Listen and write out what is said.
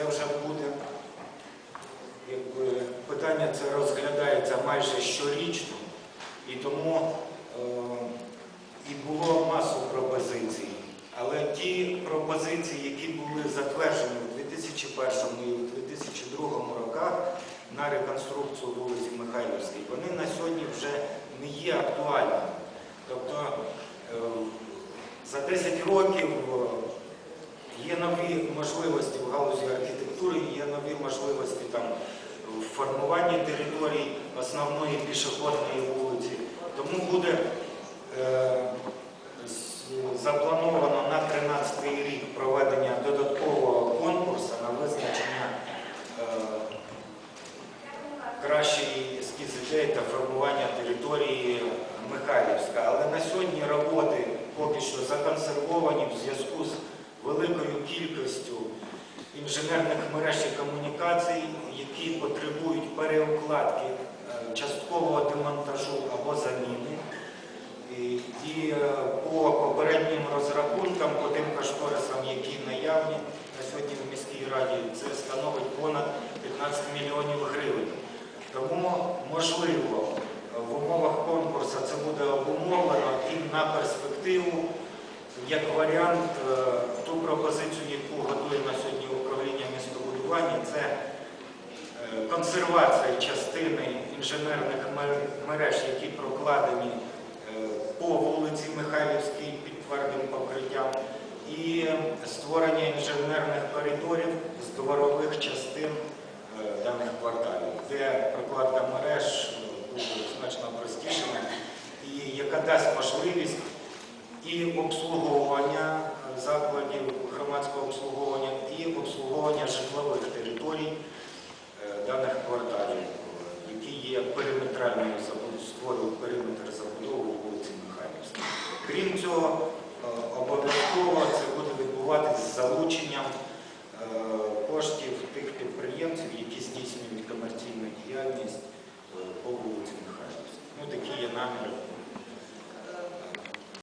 Це вже буде якби, питання це розглядається майже щорічно, і тому е, і було масу пропозицій. Але ті пропозиції, які були затверджені у 2001 і у 2002 роках на реконструкцію вулиці Михайлівській, вони на сьогодні вже не є актуальними. Тобто е, за 10 років є нові можливості в галузі архітектури, є нові можливості там в формуванні територій основної пішохідної вулиці. Тому буде е, заплановано на 13 й рік проведення додаткового конкурсу на визначення е, кращої ескіз ідеї та формування території Михайлівська. Але на сьогодні роботи поки що законсервовані в зв'язку з великою кількістю інженерних мереж і комунікацій, які потребують переукладки е, часткового демонтажу або заміни. І, е, по попереднім розрахункам, по тим кошторисам, які наявні на сьогодні в міській раді, це становить понад 15 мільйонів гривень. Тому, можливо, в умовах конкурсу це буде обумовлено і на перспективу, як варіант, е, ту пропозицію, яку готує на сьогодні управління містобудування, це е, консервація частини інженерних мереж, які прокладені е, по вулиці Михайлівській під твердим покриттям, і створення інженерних коридорів з дворових частин даних кварталів, де прокладка мереж е, буде значно простішими і яка дасть можливість і обслуговування е, закладів громадського обслуговування, і обслуговування житлових територій е, даних кварталів, е, які є периметральною створюють периметр забудови вулиці Михайлівській. Крім цього, обов'язково це буде відбуватися з залученням коштів тих підприємців, які здійснюють комерційну діяльність по вулиці Михайлівській. Ну, такі є наміри